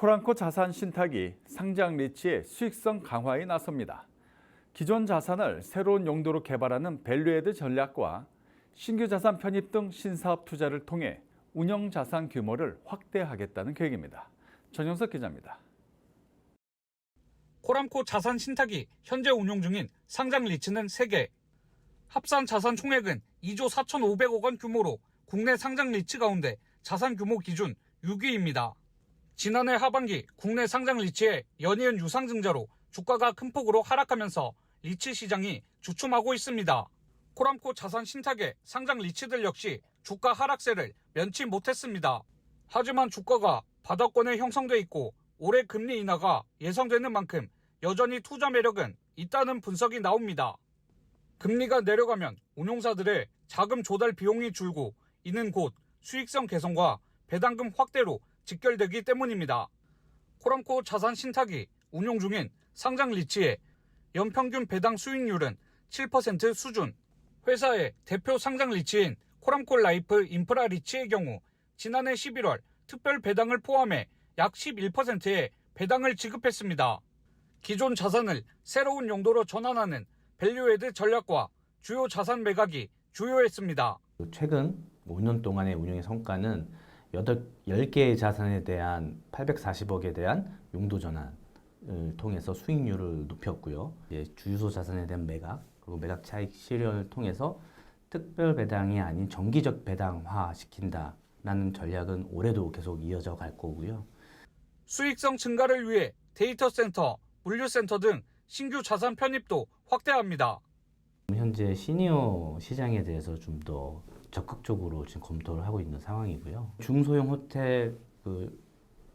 코란코 자산 신탁이 상장 리치의 수익성 강화에 나섭니다. 기존 자산을 새로운 용도로 개발하는 밸류에드 전략과 신규 자산 편입 등 신사업 투자를 통해 운영 자산 규모를 확대하겠다는 계획입니다. 전영석 기자입니다. 코람코 자산 신탁이 현재 운용 중인 상장 리츠는 3개. 합산 자산 총액은 2조 4,500억 원 규모로 국내 상장 리츠 가운데 자산 규모 기준 6위입니다. 지난해 하반기 국내 상장 리츠의 연이은 유상증자로 주가가 큰 폭으로 하락하면서 리츠 시장이 주춤하고 있습니다. 코람코 자산 신탁의 상장 리츠들 역시 주가 하락세를 면치 못했습니다. 하지만 주가가 바닥권에 형성돼 있고 올해 금리 인하가 예상되는 만큼 여전히 투자 매력은 있다는 분석이 나옵니다. 금리가 내려가면 운용사들의 자금 조달 비용이 줄고 이는 곧 수익성 개선과 배당금 확대로 직결되기 때문입니다. 코람코 자산 신탁이 운용 중인 상장 리츠의 연평균 배당 수익률은 7% 수준. 회사의 대표 상장 리츠인 코람코 라이프 인프라 리츠의 경우 지난해 11월 특별 배당을 포함해 약 11%의 배당을 지급했습니다. 기존 자산을 새로운 용도로 전환하는 밸류에드 전략과 주요 자산 매각이 주요했습니다. 최근 5년 동안의 운영의 성과는 8, 10개의 자산에 대한 840억에 대한 용도 전환을 통해서 수익률을 높였고요. 예, 주유소 자산에 대한 매각, 그리고 매각 차익 실현을 통해서 특별 배당이 아닌 정기적 배당화 시킨다라는 전략은 올해도 계속 이어져 갈 거고요. 수익성 증가를 위해 데이터 센터, 물류 센터 등 신규 자산 편입도 확대합니다. 현재 시니어 시장에 대해서 좀 더 적극적으로 지금 검토를 하고 있는 상황이고요. 중소형 호텔 그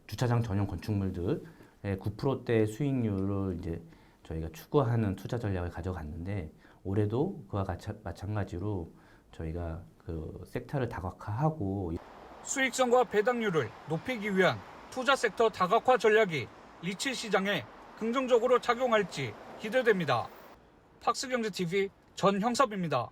주차장 전용 건축물들의 9%대 수익률을 이제 저희가 추구하는 투자 전략을 가져갔는데 올해도 그와 같이, 마찬가지로 저희가 그 섹터를 다각화하고 수익성과 배당률을 높이기 위한 투자 섹터 다각화 전략이 리츠 시장에 긍정적으로 작용할지 기대됩니다. 팍스경제TV 전형섭입니다.